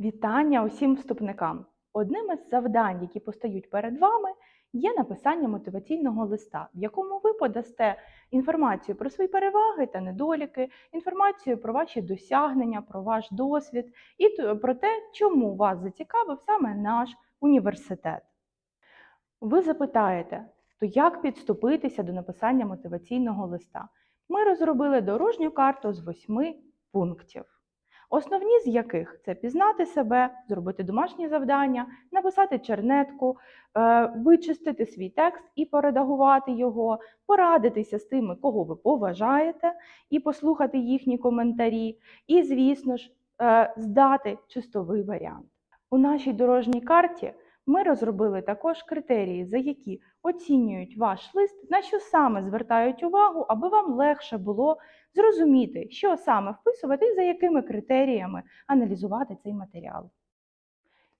Вітання усім вступникам! Одним із завдань, які постають перед вами, є написання мотиваційного листа, в якому ви подасте інформацію про свої переваги та недоліки, інформацію про ваші досягнення, про ваш досвід і про те, чому вас зацікавив саме наш університет. Ви запитаєте, то як підступитися до написання мотиваційного листа? Ми розробили дорожню карту з восьми пунктів. Основні з яких це пізнати себе, зробити домашні завдання, написати чернетку, е, вичистити свій текст і поредагувати його, порадитися з тими, кого ви поважаєте, і послухати їхні коментарі, і, звісно ж, е, здати чистовий варіант. У нашій дорожній карті ми розробили також критерії, за які оцінюють ваш лист, на що саме звертають увагу, аби вам легше було зрозуміти, що саме вписувати і за якими критеріями аналізувати цей матеріал.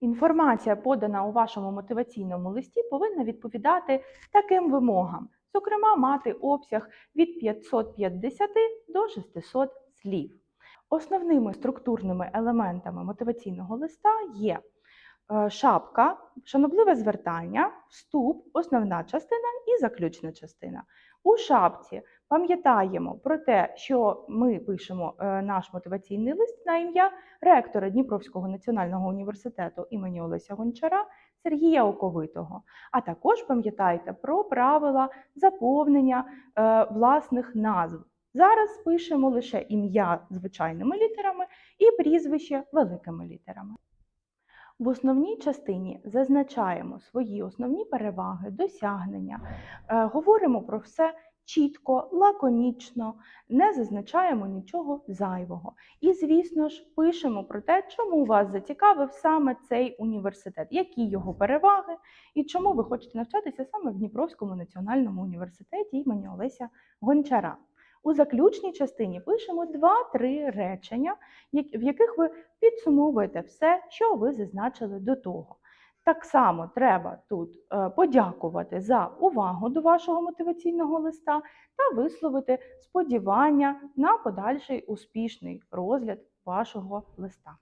Інформація, подана у вашому мотиваційному листі, повинна відповідати таким вимогам, зокрема, мати обсяг від 550 до 600 слів. Основними структурними елементами мотиваційного листа є шапка, шанобливе звертання, вступ, основна частина і заключна частина. У шапці пам'ятаємо про те, що ми пишемо е, наш мотиваційний лист на ім'я ректора Дніпровського національного університету імені Олеся Гончара Сергія Оковитого. А також пам'ятайте про правила заповнення е, власних назв. Зараз пишемо лише ім'я звичайними літерами і прізвище великими літерами. В основній частині зазначаємо свої основні переваги, досягнення, е, говоримо про все чітко, лаконічно, не зазначаємо нічого зайвого. І, звісно ж, пишемо про те, чому вас зацікавив саме цей університет, які його переваги і чому ви хочете навчатися саме в Дніпровському національному університеті імені Олеся Гончара. У заключній частині пишемо 2-3 речення, в яких ви підсумовуєте все, що ви зазначили до того. Так само треба тут е, подякувати за увагу до вашого мотиваційного листа та висловити сподівання на подальший успішний розгляд вашого листа.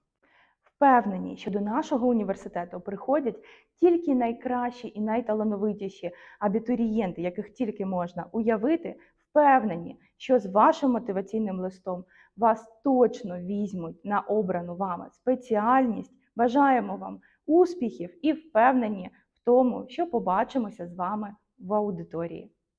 Впевнені, що до нашого університету приходять тільки найкращі і найталановитіші абітурієнти, яких тільки можна уявити, впевнені, що з вашим мотиваційним листом вас точно візьмуть на обрану вами спеціальність. Бажаємо вам успіхів і впевнені в тому, що побачимося з вами в аудиторії.